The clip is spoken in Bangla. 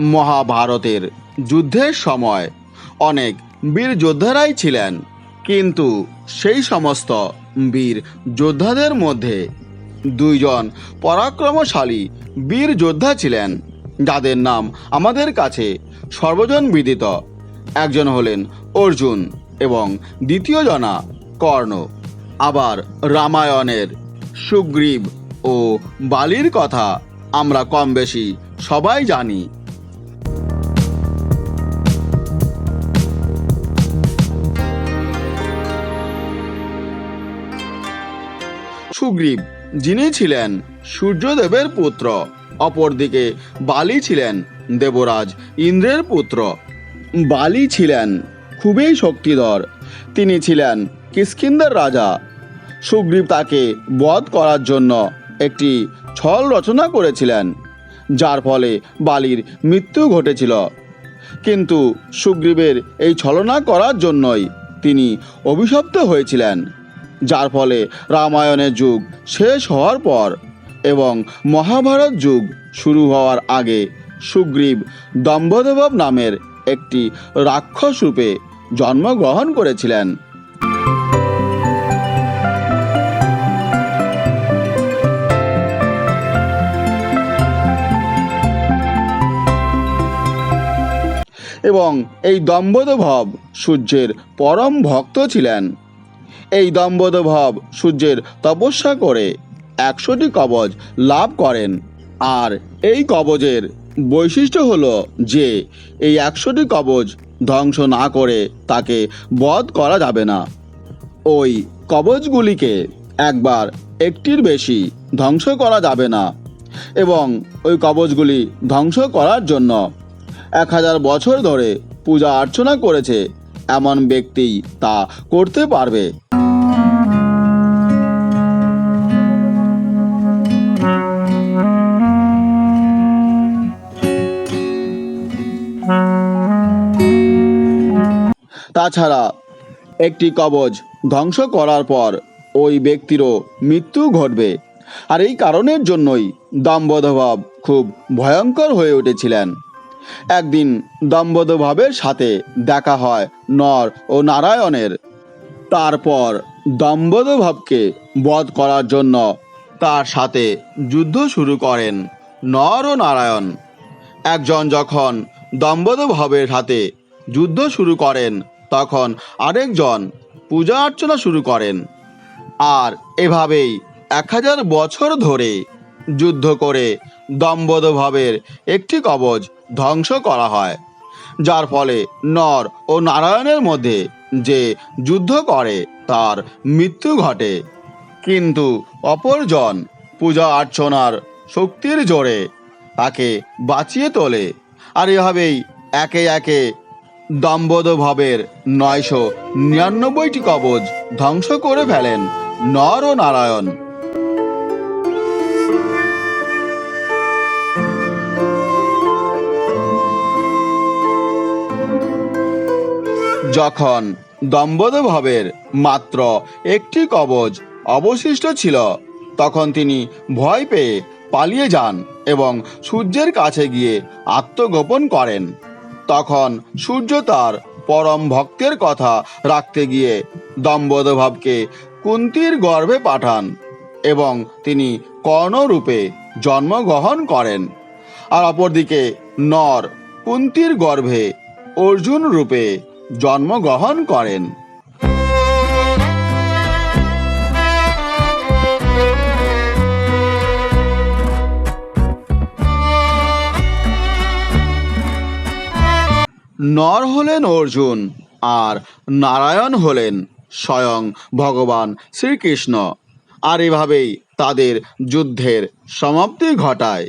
মহাভারতের যুদ্ধের সময় অনেক বীর যোদ্ধারাই ছিলেন, কিন্তু সেই সমস্ত বীর যোদ্ধাদের মধ্যে দুইজন পরাক্রমশালী বীর যোদ্ধা ছিলেন, যাদের নাম আমাদের কাছে সর্বজন বিদিত। একজন হলেন অর্জুন এবং দ্বিতীয় জনা কর্ণ। আবার রামায়ণের সুগ্রীব ও বালির কথা আমরা কম বেশি সবাই জানি। সুগ্রীব, যিনি ছিলেন সূর্যদেবের পুত্র, অপরদিকে বালি ছিলেন দেবরাজ ইন্দ্রের পুত্র। বালি ছিলেন খুবই শক্তিধর, তিনি ছিলেন কিষ্কিন্দার রাজা। সুগ্রীব তাকে বধ করার জন্য একটি ছল রচনা করেছিলেন, যার ফলে বালির মৃত্যু ঘটেছিল। কিন্তু সুগ্রীবের এই ছলনা করার জন্যই তিনি অভিশপ্ত হয়েছিলেন। যার ফলে রামায়ণের যুগ শেষ হওয়ার পর এবং মহাভারত যুগ শুরু হওয়ার আগে সুগ্রীব দম্ভদেবব নামের একটি রাক্ষস রূপে জন্মগ্রহণ করেছিলেন। এবং এই দম্বদভব সূর্যের পরম ভক্ত ছিলেন। এই দম্বদভব সূর্যের তপস্যা করে একশোটি কবজ লাভ করেন। আর এই কবজের বৈশিষ্ট্য হলো যে, এই একশোটি কবজ ধ্বংস না করে তাকে বধ করা যাবে না। ওই কবজগুলিকে একবার একটির বেশি ধ্বংস করা যাবে না এবং ওই কবজগুলি ধ্বংস করার জন্য এক হাজার বছর ধরে পূজা অর্চনা করেছে এমন ব্যক্তিই তা করতে পারবে। তাছাড়া একটি কবজ ধ্বংস করার পর ওই ব্যক্তিরও মৃত্যু ঘটবে। আর এই কারণের জন্যই দম্বধভাব খুব ভয়ঙ্কর হয়ে উঠেছিলেন। একদিন দম্বধভাবের সাথে দেখা হয় নর ও নারায়ণের। তারপর দম্বধভাবকে বধ করার জন্য তার সাথে যুদ্ধ শুরু করেন নর ও নারায়ণ। একজন যখন দম্বধভাবের হাতে যুদ্ধ শুরু করেন। তখন আরেকজন পূজা অর্চনা শুরু করেন। আর এভাবেই এক হাজার বছর ধরে যুদ্ধ করে দম্বধভাবের একটি কবচ ধ্বংস করা হয়। যার ফলে নর ও নারায়ণের মধ্যে যে যুদ্ধ করে, তার মৃত্যু ঘটে। কিন্তু অপরজন পূজা অর্চনার শক্তির জোরে তাকে বাঁচিয়ে তোলে। আর এভাবেই একে একে দম্বদভাবের নয়শো নিরানব্বইটি কবজ ধ্বংস করে ফেলেন নর ও নারায়ণ যখন দম্বদভাবের মাত্র একটি কবজ অবশিষ্ট ছিল, তখন তিনি ভয় পেয়ে পালিয়ে যান। এবং সূর্যের কাছে গিয়ে আত্মগোপন করেন। তখন সূর্য তার পরম ভক্তের কথা রাখতে গিয়ে দম্বদভাবকে কুন্তির গর্ভে পাঠান এবং তিনি কর্ণরূপে জন্মগ্রহণ করেন। আর অপরদিকে নর কুন্তির গর্ভে অর্জুন রূপে জন্মগ্রহণ করেন। নর হলেন অর্জুন আর নারায়ণ হলেন স্বয়ং ভগবান শ্রীকৃষ্ণ। আর এভাবেই তাদের যুদ্ধের সমাপ্তি ঘটায়।